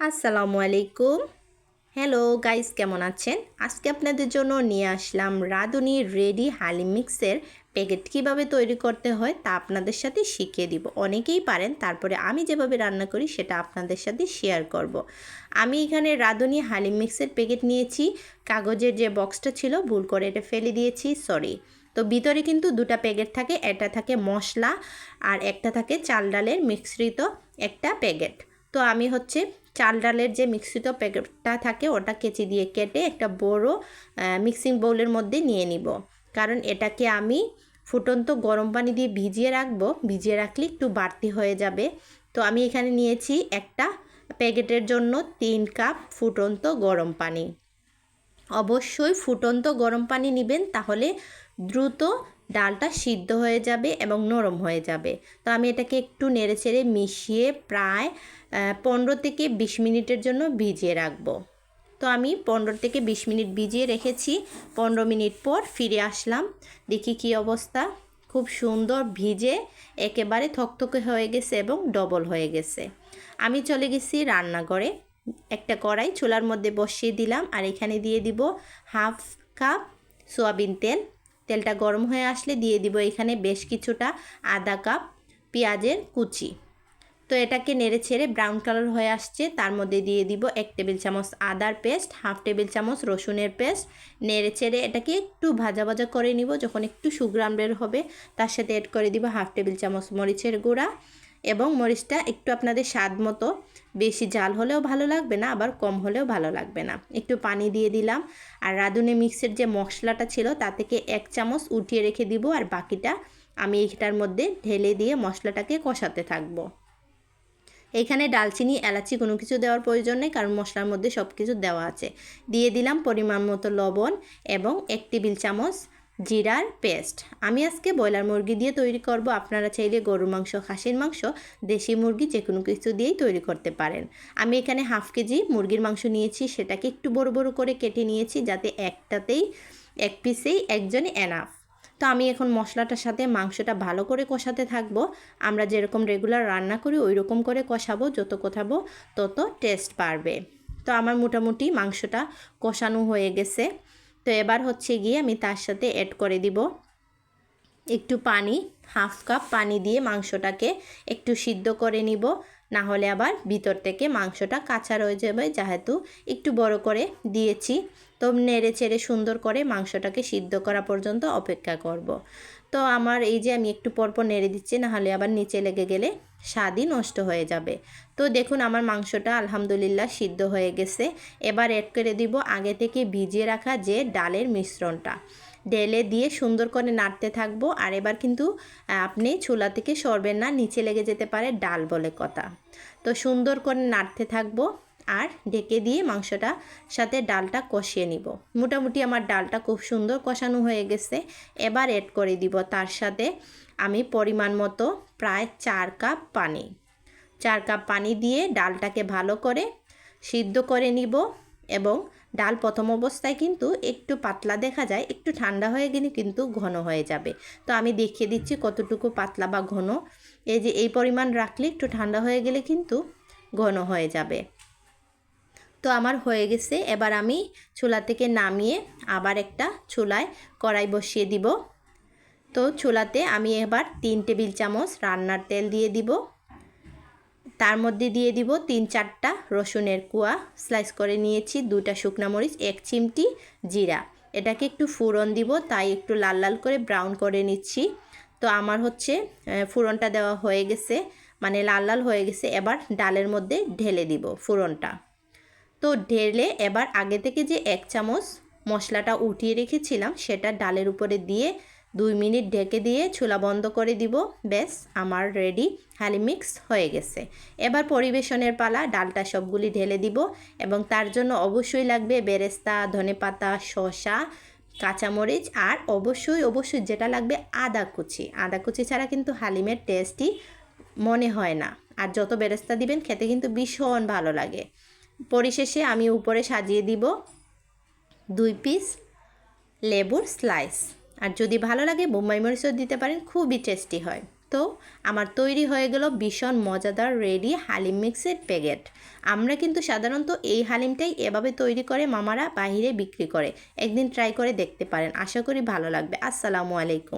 আসসালামু আলাইকুম hello guys কেমন আছেন? আজকে আপনাদের জন্য নিয়ে আসলাম রাঁধুনি রেডি হালিম মিক্সের প্যাকেট কীভাবে তৈরি করতে হয় তা আপনাদের সাথে শিখিয়ে দিব। অনেকেই পারেন, তারপরে আমি যেভাবে রান্না করি সেটা আপনাদের সাথে শেয়ার করব। আমি এখানে রাঁধুনি হালিম মিক্সের প্যাকেট নিয়েছি, কাগজের যে বক্সটা ছিল ভুল করে এটা ফেলে দিয়েছি সরি তো ভিতরে কিন্তু দুটা প্যাকেট থাকে এটা থাকে মশলা আর একটা থাকে চাল ডালের মিশ্রিত একটা প্যাকেট। তো আমি হচ্ছে চাল ডালের যে মিশ্রিত প্যাকেটটা থাকে, ওটা কেচি দিয়ে কেটে একটা বড় মিক্সিং বোলের মধ্যে নিয়ে নিব। কারণ এটাকে আমি ফুটন্ত গরম পানি দিয়ে ভিজিয়ে রাখব। ভিজিয়ে রাখলে একটু বাড়তি হয়ে যাবে। তো আমি এখানে নিয়েছি একটা প্যাকেটের জন্য তিন কাপ ফুটন্ত গরম পানি। অবশ্যই ফুটন্ত গরম পানি নেবেন, তাহলে দ্রুত ডালটা সিদ্ধ হয়ে যাবে এবং নরম হয়ে যাবে। তো আমি এটাকে একটু নেড়ে চেড়ে মিশিয়ে প্রায় পনেরো থেকে বিশ মিনিটের জন্য ভিজিয়ে রাখব। তো আমি পনেরো থেকে বিশ মিনিট ভিজিয়ে রেখেছি। পনেরো মিনিট পর ফিরে আসলাম। দেখি কি অবস্থা। খুব সুন্দর ভিজে, একেবারে থকথকে হয়ে গেছে এবং ডবল হয়ে গেছে। আমি চলে গেছি রান্নাঘরে। একটা কড়াই চুলার মধ্যে বসিয়ে দিলাম আর এখানে দিয়ে দিব হাফ কাপ সোয়াবিন তেল। তেলটা গরম হয়ে আসলে দিয়ে দিব এখানে বেশ কিছুটা আদা কাপ পেঁয়াজের কুচি। তো এটাকে নেড়ে ছেড়ে ব্রাউন কালার হয়ে আসছে, তার মধ্যে দিয়ে দিব এক টেবিল চামচ আদার পেস্ট, হাফ টেবিল চামচ রসুনের পেস্ট। নেড়ে ছেড়ে এটাকে একটু ভাজা ভাজা করে নিব, যখন একটু সুগ্রাম বের হবে, তার সাথে অ্যাড করে দিব হাফ টেবিল চামচ মরিচের গুঁড়া। এবং মরিচটা একটু আপনাদের স্বাদ মতো। বেশি জাল হলেও ভালো লাগবে না, আবার কম হলেও ভালো লাগবে না। একটু পানি দিয়ে দিলাম। আর রাঁধুনি মিক্সের যে মশলাটা ছিল, তা থেকে এক চামচ উঠিয়ে রেখে দিব। আর বাকিটা আমি এইটার মধ্যে ঢেলে দিয়ে মশলাটাকে কষাতে থাকব। এখানে ডালচিনি, এলাচি কোনো কিছু দেওয়ার প্রয়োজন নেই, কারণ মশলার মধ্যে সব কিছু দেওয়া আছে। দিয়ে দিলাম পরিমাণ মতো লবণ এবং এক টেবিল চামচ জিরার পেস্ট। আমি আজকে ব্রয়লার মুরগি দিয়ে তৈরি করব। আপনারা চাইলে গরুর মাংস, খাসির মাংস, দেশি মুরগি যে কোনো কিছু দিয়েই তৈরি করতে পারেন। আমি এখানে হাফ কেজি মুরগির মাংস নিয়েছি। সেটাকে একটু বড় বড় করে কেটে নিয়েছি যাতে একটাতেই, এক পিসেই একজনই এনাফ তো আমি এখন মশলাটার সাথে মাংসটা ভালো করে কষাতে থাকব। আমরা যেরকম রেগুলার রান্না করি ওই রকম করে কষাবো। যত কষাবো তত টেস্ট বাড়বে। তো আমার মোটামুটি মাংসটা কষানো হয়ে গেছে। তো এবার হচ্ছে গিয়ে আমি তার সাথে অ্যাড করে দিব। একটু পানি হাফ কাপ পানি দিয়ে মাংসটাকে একটু সিদ্ধ করে নিব। না হলে আবার ভিতর থেকে মাংসটা কাঁচা রয়ে যাবে যেহেতু একটু বড় করে দিয়েছি। তো নেড়ে চেড়ে সুন্দর করে মাংসটাকে সিদ্ধ করা পর্যন্ত অপেক্ষা করব। তো আমার এই যে আমি একটু পরপর নেড়ে দিচ্ছি, নাহলে আবার নিচে লেগে গেলে স্বাদই নষ্ট হয়ে যাবে। তো দেখুন আমার মাংসটা আলহামদুলিল্লাহ সিদ্ধ হয়ে গেছে। এবার অ্যাড করে দিব আগে থেকে ভিজিয়ে রাখা যে ডালের মিশ্রণটা। ডেলে দিয়ে সুন্দর করে নাড়তে থাকব। আর এবার কিন্তু আপনি চুলা থেকে সরবেন না, নিচে লেগে যেতে পারে ডাল বলে কথা। তো সুন্দর করে নাড়তে থাকব। আর ঢেকে দিয়ে মাংসটা সাথে ডালটা কষিয়ে নিব। মোটামুটি আমার ডালটা খুব সুন্দর কষানো হয়ে গেছে। এবার অ্যাড করে দিব তার সাথে আমি পরিমাণ মতো প্রায় চার কাপ পানি। চার কাপ পানি দিয়ে ডালটাকে ভালো করে সিদ্ধ করে নিব এবং ডাল প্রথম অবস্থায় কিন্তু একটু পাতলা দেখা যায়, একটু ঠান্ডা হয়ে গেলে কিন্তু ঘন হয়ে যাবে। তো আমি দেখিয়ে দিচ্ছি কতটুকু পাতলা বা ঘন। এই যে এই পরিমাণ রাখলে একটু ঠান্ডা হয়ে গেলে কিন্তু ঘন হয়ে যাবে। তো আমার হয়ে গেছে। এবার আমি চুলা থেকে নামিয়ে আবার একটা চুলায় কড়াই বসিয়ে দিব। তো চুলাতে আমি এবার তিন টেবিল চামচ রান্নার তেল দিয়ে দিব। তার মধ্যে দিয়ে দিব তিন চারটা রসুনের কুয়া। স্লাইস করে নিয়েছি দুটা শুকনা মরিচ, এক চিমটি জিরা। এটাকে একটু ফুরন দিব, তাই একটু লাল লাল করে ব্রাউন করে নিচ্ছি। তো আমার হচ্ছে ফুরনটা দেওয়া হয়ে গেছে মানে লাল লাল হয়ে গেছে। এবার ডালের মধ্যে ঢেলে দিব ফুরনটা তো ঢেলে এবার আগে থেকে যে এক চামচ মশলাটা উঠিয়ে রেখেছিলাম, সেটা ডালের উপরে দিয়ে দুই মিনিট ঢেকে দিয়ে চুলা বন্ধ করে দিব। ব্যাস, আমার রেডি হালি মিক্স হয়ে গেছে। এবার পরিবেশনের পালা, ডালটা সবগুলি ঢেলে দিব এবং তার জন্য অবশ্যই লাগবে বেরেস্তা ধনেপাতা শসা, কাঁচামরিচ আর অবশ্যই অবশ্যই যেটা লাগবে আদা কুচি। আদা কুচি ছাড়া কিন্তু হালিমের টেস্টই মনে হয় না। আর যত বেরেস্তা দিবেন, খেতে কিন্তু ভীষণ ভালো লাগে। পরিশেষে আমি উপরে সাজিয়ে দিব দুই পিস লেবুর স্লাইস আর যদি ভালো লাগে, বোম্বাই মরিচও দিতে পারেন, খুবই টেস্টি হয়। তো আমার তৈরি হয়ে গেল ভীষণ মজাদার রেডি হালিম মিক্সের প্যাকেট আমরা কিন্তু সাধারণত এই হালিমটাই এভাবে তৈরি করে মামারা বাহিরে বিক্রি করে। একদিন ট্রাই করে দেখতে পারেন। আশা করি ভালো লাগবে। আসসালামু আলাইকুম।